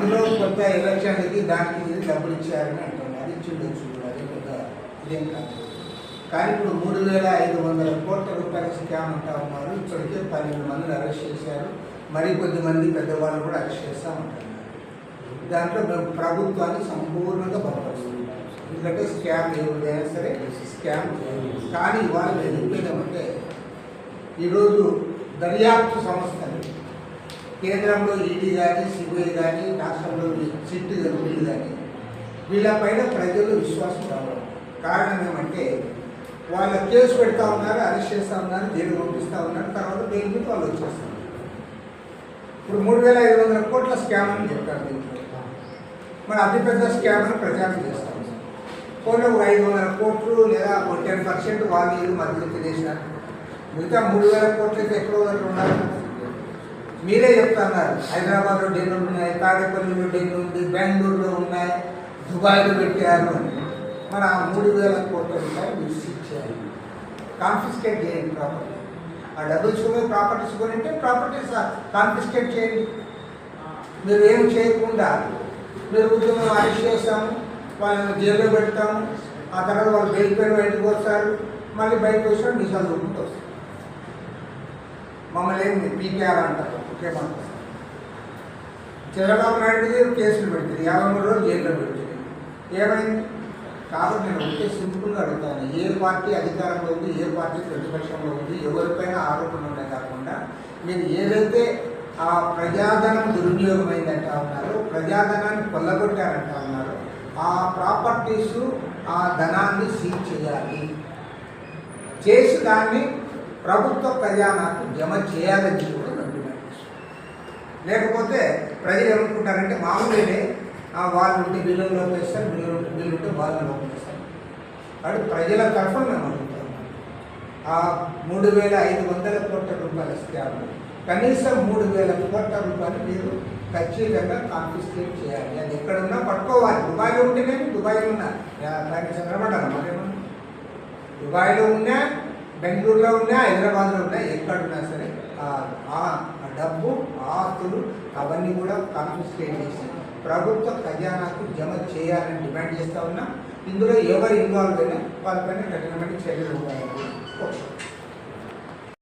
అందులో కొత్త ఎలక్షన్కి దానికి ఇది డబ్బులు ఇచ్చారని అంటున్నారు. అది ఇచ్చిండొచ్చు అది పెద్ద ఇదేం కాదు. కానీ ఇప్పుడు మూడు వేల ఐదు వందల కోట్ల రూపాయల స్కామ్ అంటా ఉన్నారు. ఇప్పటికే పన్నెండు మందిని అరెస్ట్ చేశారు. మరి కొద్ది మంది పెద్దవాళ్ళు కూడా అరెస్ట్ చేస్తామంటున్నారు దాంట్లో మేము ప్రభుత్వాన్ని సంపూర్ణంగా బలపరుస్తున్నాం ఎందుకంటే స్కామ్ ఎవరైనా సరే స్కామ్ కానీ వాళ్ళు ఎందుకు చెప్పేది ఈరోజు దర్యాప్తు సంస్థ కేంద్రంలో ఈడీ కానీ సిబిఐ కానీ రాష్ట్రంలో సిట్ వీళ్ళు కానీ వీళ్ళపైన ప్రజలు విశ్వాసం రావడం. కారణం ఏమంటే వాళ్ళ కేసు పెడతా ఉన్నారు అరెస్ట్ చేస్తూ ఉన్నారు జైలు పంపిస్తూ ఉన్నారు తర్వాత బెయిల్ మీద వాళ్ళు వచ్చేస్తారు. ఇప్పుడు మూడు వేల ఐదు వందల కోట్ల స్కామ్ అని చెప్తారు దీంట్లో. మరి అతిపెద్ద స్కామ్ అని ప్రచారం చేస్తాం పోనీ ఒక ఐదు వందల కోట్లు లేదా ఒక టెన్ పర్సెంట్ వాళ్ళు మధ్య మధ్యలో తినేసినారు మిగతా మూడు వేల కోట్లు అయితే ఎక్కడో దగ్గర ఉన్నారు మీరే చెప్తున్నారు. హైదరాబాద్లో డెన్ ఉన్నాయి తాడేపల్లిలో డెన్ ఉంది బెంగళూరులో ఉన్నాయి దుబాయ్లో పెట్టారు అని. మరి ఆ మూడు వేల కోట్ల రూపాయలు మీరు సీజ్ కాన్ఫిస్కేట్ చేయండి ప్రాపర్టీ ఆ డబ్బులు కొని ప్రాపర్టీస్ కొనింటే ప్రాపర్టీస్ కాన్ఫిస్కేట్ చేయండి. మీరు ఏం చేయకుండా మీరు ఉద్యోగం అరెస్ట్ చేస్తాము వాళ్ళని జైల్లో పెడతాము ఆ తర్వాత వాళ్ళు బయట పేరు బయటకు వస్తారు మళ్ళీ బయటకు వస్తారు మీ చదువుకుంటూ వస్తారు మమ్మల్ని ఏమి పీకేఆర్ అంటారు ముఖ్యమంత్రి చంద్రబాబు నాయుడు గారు కేసులు పెట్టింది యాభై మూడు రోజులు జైల్లో పెట్టింది ఏమైంది? కాబట్టి నేను ఒకటే సింపుల్గా అడుగుతాను. ఏ పార్టీ అధికారంలో ఉంది ఏ పార్టీ ప్రతిపక్షంలో ఉంది ఎవరిపైన ఆరోపణలు ఉన్నాయి కాకుండా మీరు ఏదైతే ఆ ప్రజాధనం దుర్వినియోగమైందంటా ఉన్నారో ప్రజాధనాన్ని కొల్లగొట్టారంటా ఉన్నారో ఆ ప్రాపర్టీస్ ఆ ధనాన్ని సీజ్ చేయాలి. చేసి దాన్ని ప్రభుత్వ ఖజానాకు జమ చేయాలని కూడా మేము డిమాండ్ చేస్తున్నాం. లేకపోతే ప్రజలు ఏమనుకుంటారంటే మామూలుగానే ఆ వాళ్ళు ఉంటే బిల్లులు లోపేస్తారు బిల్లులు ఉంటే బిల్లు ఉంటే వాళ్ళు లోపేస్తారు. కాబట్టి ప్రజల తరఫున మేము అనుకుంటాం ఆ మూడు వేల ఐదు వందల కోట్ల రూపాయల స్కామ్. కనీసం మూడు వేల కోట్ల రూపాయలు మీరు ఖచ్చితంగా కాన్ఫిస్కేట్ చేయాలి. అది ఎక్కడున్నా పట్టుకోవాలి. దుబాయ్లో ఉంటేనే దుబాయ్లో ఉన్నా. దానికి చంద్రమంటారా మరేమన్నా దుబాయ్లో ఉన్నా బెంగళూరులో ఉన్నా హైదరాబాద్లో ఉన్నా ఎక్కడున్నా సరే ఆ- డబ్బు ఆస్తులు అవన్నీ కూడా కాన్ఫిస్కేట్ చేసి ప్రభుత్వ ఖజానాకు జమ చేయాలని డిమాండ్ చేస్తూ ఉన్నా. ఇందులో ఎవరు ఇన్వాల్వ్ అయినా వాళ్ళపైన కఠినమైన చర్యలు ఉంటాయి.